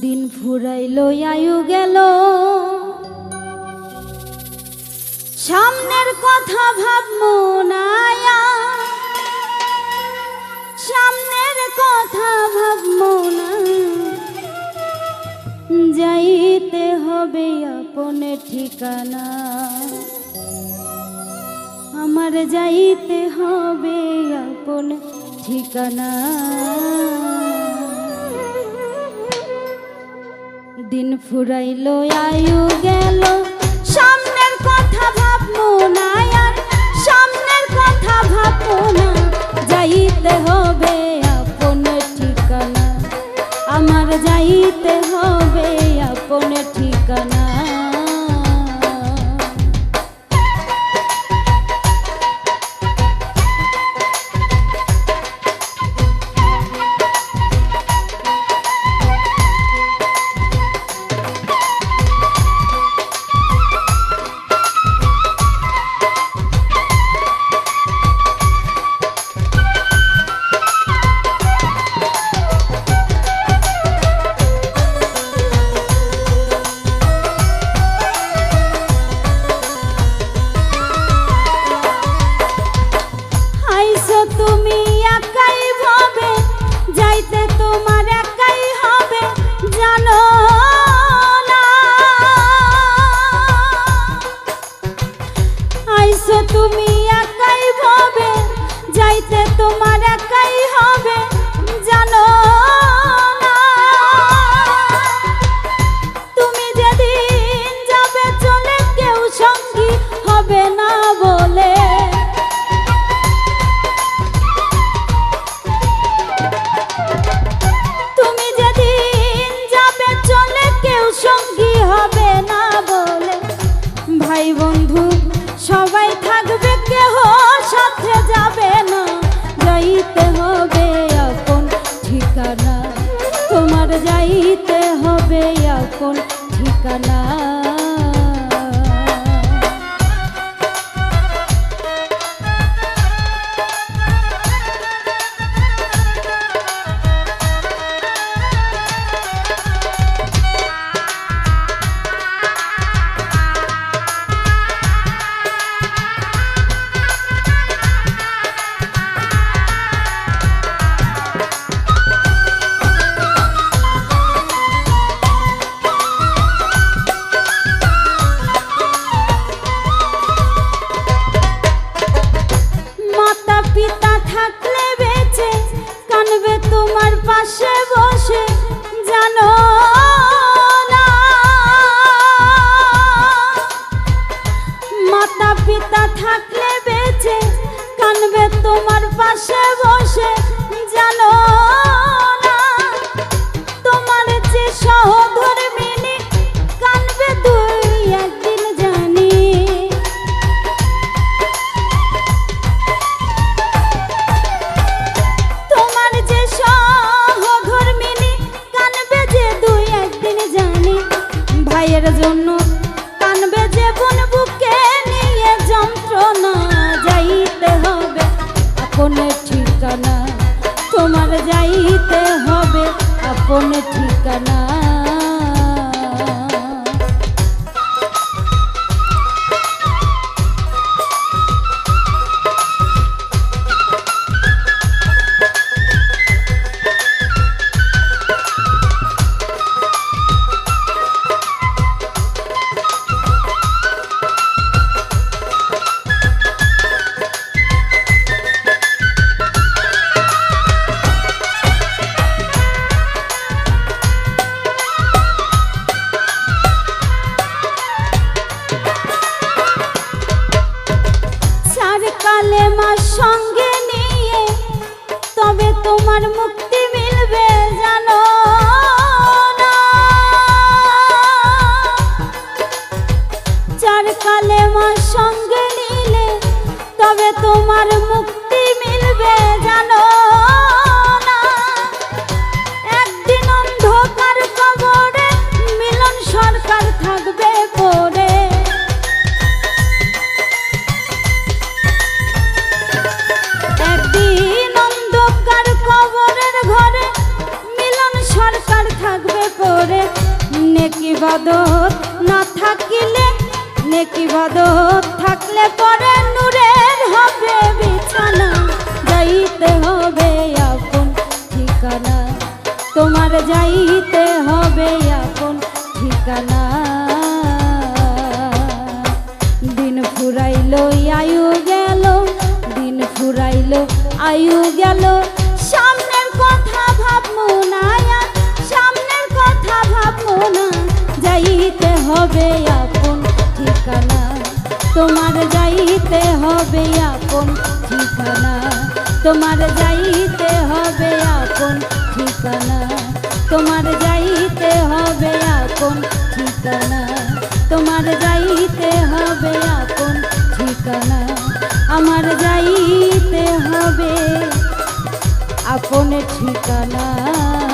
দিন ফুরাইল, আয়ু গেল। সামনের কথা ভাববো নায়া সামনের কথা ভাববো না। যাইতে হবে আপন ঠিকানা। আমার যাইতে হবে আপন ঠিকানা। দিন ফুরাইল, আয়ু গেল। সামনের কথা ভাব আর, সামনের কথা ভাববো না। যাইতে হবে আপন ঠিকানা। আমার যাইতে হবে আপন ঠিকানা। ভাই বন্ধু, সবাই থাকবে, কেহ সাথে যাবে না। যাইতে হবে এখন ঠিকানা, তোমার যাইতে হবে এখন ঠিকানা। আপন ঠিকানা তোমার মুক্তি মিলবে জানো চার কালে সঙ্গে নিলে তবে তোমার মুক্তি মিলবে জানো থাকবে নেকি বাদত না থাকিলে, নেকি বাদত থাকলে পরে নূরের হবে বিছানা। যাইতে হবে আপন ঠিকানা, তোমার যাইতে হবে আপন ঠিকানা। দিন ফুরাইলো, আয়ু গেল, দিন ফুরাইলো, আয়ু গেল, সামনের কথা ভাবমু না। তোমার যাইতে হবে আপন ঠিকানা। তোমার যাইতে হবে আপন ঠিকানা। তোমার যাইতে হবে আপন ঠিকানা। তোমার যাইতে হবে আপন ঠিকানা। আমার যাইতে হবে আপন ঠিকানা।